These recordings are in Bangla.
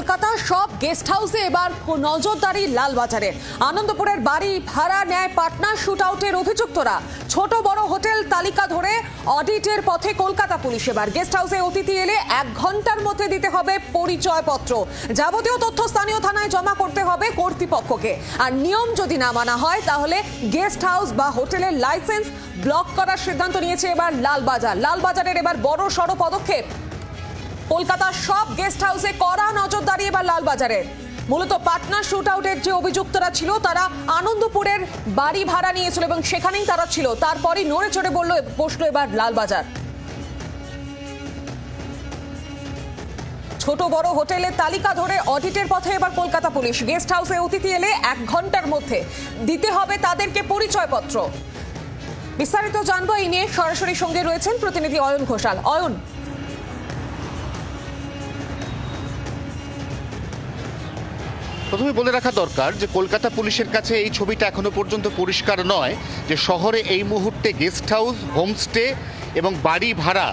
কলকাতা, সব গেস্ট হাউসে এবার নজরদারি লালবাজারে। আনন্দপুরের বাড়ি, ভাড়া নেয় পাটনা শুট আউটের অভিযুক্তরা। ছোট বড় হোটেল তালিকা ধরে অডিটের পথে কলকাতা পুলিশ এবার। গেস্ট হাউসে অতিথি এলে এক ঘণ্টার মধ্যে দিতে হবে পরিচয়পত্র। যাবতীয় তথ্য স্থানীয় থানায় জমা করতে হবে কর্তৃপক্ষকে। আর নিয়ম যদি না মানা হয়, তাহলে গেস্ট হাউস বা হোটেলের লাইসেন্স ব্লক করার সিদ্ধান্ত নিয়েছে এবার লালবাজার। লালবাজারের এবার বড় সড় পদক্ষেপ। কলকাতার সব গেস্ট হাউসে কড়া নজরদারি এবার লালবাজারের মূলত পাটনা শুট আউটের যে অভিযুক্তরা ছিল, তারা আনন্দপুরের বাড়ি ভাড়া নিয়েছিল এবং সেখানেই তারা ছিল। তারপরই নড়ে চড়ে বলল, বসল এবার লালবাজার। ছোট বড় হোটেলের তালিকা ধরে অডিটের পথে এবার কলকাতা পুলিশ। গেস্ট হাউসে অতিথি এলে এক ঘণ্টার মধ্যে দিতে হবে তাদেরকে পরিচয়পত্র। বিস্তারিত জানব এই নিয়ে সরাসরি সঙ্গে রয়েছেন প্রতিনিধি অয়ন ঘোষাল। অয়ন প্রথমে বলে রাখা দরকার যে, কলকাতা পুলিশের কাছে এই ছবিটা এখনও পর্যন্ত পরিষ্কার নয় যে, শহরে এই মুহূর্তে গেস্ট হাউস, হোমস্টে এবং বাড়ি ভাড়া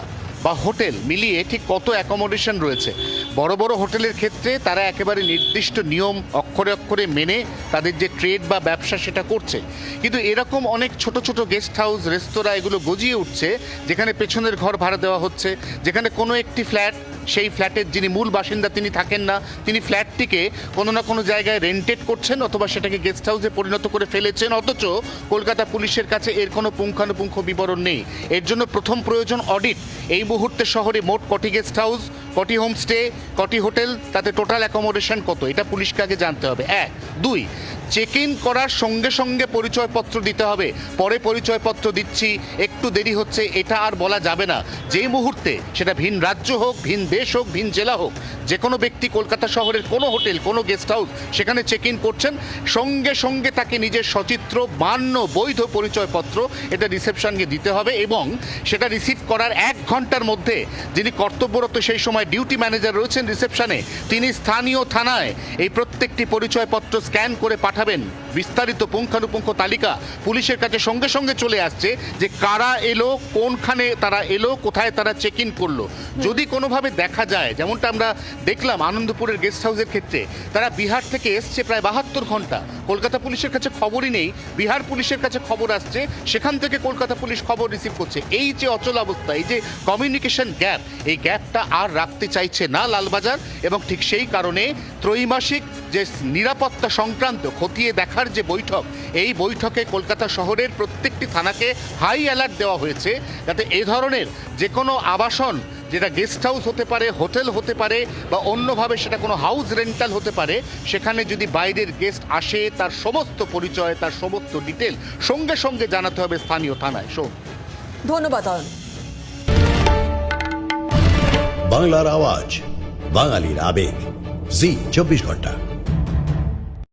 বা হোটেল মিলিয়ে ঠিক কত অ্যাকোমোডেশন রয়েছে। বড় বড় হোটেলের ক্ষেত্রে তারা একেবারে নির্দিষ্ট নিয়ম অক্ষরে অক্ষরে মেনে তাদের যে ট্রেড বা ব্যবসা সেটা করছে। কিন্তু এরকম অনেক ছোট ছোট গেস্ট হাউস রেস্তোরাঁ এগুলো গজিয়ে উঠছে, যেখানে পেছনের ঘর ভাড়া দেওয়া হচ্ছে, যেখানে কোনো একটি ফ্ল্যাট সেই ফ্ল্যাটের যিনি মূল বাসিন্দা তিনি থাকেন না, তিনি ফ্ল্যাটটিকে কোনো না কোনো জায়গায় রেন্টেড করছেন অথবা সেটাকে গেস্ট হাউসে পরিণত করে ফেলেছেন, অথচ কলকাতা পুলিশের কাছে এর কোনো পুঙ্খানুপুঙ্খ বিবরণ নেই। এর জন্য প্রথম প্রয়োজন অডিট এই মুহূর্তে শহরে মোট কটি গেস্ট হাউস কটি হোমস্টে কটি হোটেল তাতে টোটাল অ্যাকোমোডেশন কত? এটা পুলিশকে আগে জানতে হবে। এক। দুই চেক ইন করার সঙ্গে সঙ্গে পরিচয়পত্র দিতে হবে। পরে পরিচয়পত্র দিচ্ছি, একটু দেরি হচ্ছে, এটা আর বলা যাবে না। যেই মুহূর্তে সেটা ভিন রাজ্য হোক, ভিন দেশ হোক, ভিন জেলা হোক যে কোনো ব্যক্তি কলকাতা শহরের কোনো হোটেল, কোনো গেস্ট হাউস, সেখানে চেক ইন করছেন, সঙ্গে সঙ্গে তাকে নিজের সচিত্র মান্য বৈধ পরিচয়পত্র এটা রিসেপশনকে দিতে হবে এবং সেটা রিসিভ করার এক ঘণ্টার মধ্যে যিনি কর্তব্যরত সেই সময় ডিউটি ম্যানেজার রয়েছেন রিসেপশনে তিনি স্থানীয় থানায় এই প্রত্যেকটি পরিচয়পত্র স্ক্যান করে পাঠাবেন বিস্তারিত পুঙ্খানুপুঙ্খ তালিকা পুলিশের কাছে সঙ্গে সঙ্গে চলে আসছে যে কারা এলো, কোনখানে তারা এলো, কোথায় তারা চেক ইন করল। যদি কোনোভাবে দেখা যায়, যেমনটা আমরা দেখলাম আনন্দপুরের গেস্ট হাউসের ক্ষেত্রে, তারা বিহার থেকে এসছে প্রায় বাহাত্তর ঘণ্টা। কলকাতা পুলিশের কাছে খবরই নেই। বিহার পুলিশের কাছে খবর আসছে, সেখান থেকে কলকাতা পুলিশ খবর রিসিভ করছে। এই যে অচল অবস্থা, এই যে কমিউনিকেশন গ্যাপ এই গ্যাপটা আর রাখতে চাইছে না লালবাজার এবং ঠিক সেই কারণে ত্রৈমাসিক যে নিরাপত্তা সংক্রান্ত খতিয়ে দেখার যে বৈঠক এই বৈঠকে কলকাতা শহরের প্রত্যেকটি থানাকে হাই অ্যালার্ট দেওয়া হয়েছে যাতে এ ধরনের যে কোনো আবাসন যেটা গেস্ট হাউস হতে পারে হোটেল হতে পারে বা অন্যভাবে সেটা কোনো হাউস রেন্টাল হতে পারে সেখানে যদি বাইরের গেস্ট আসে তার সমস্ত পরিচয় তার সমস্ত ডিটেল সঙ্গে সঙ্গে জানাতে হবে স্থানীয় থানায়। শোন। ধন্যবাদ বাংলার আওয়াজ বাঙালির আবেগ। জি চব্বিশ ঘণ্টা।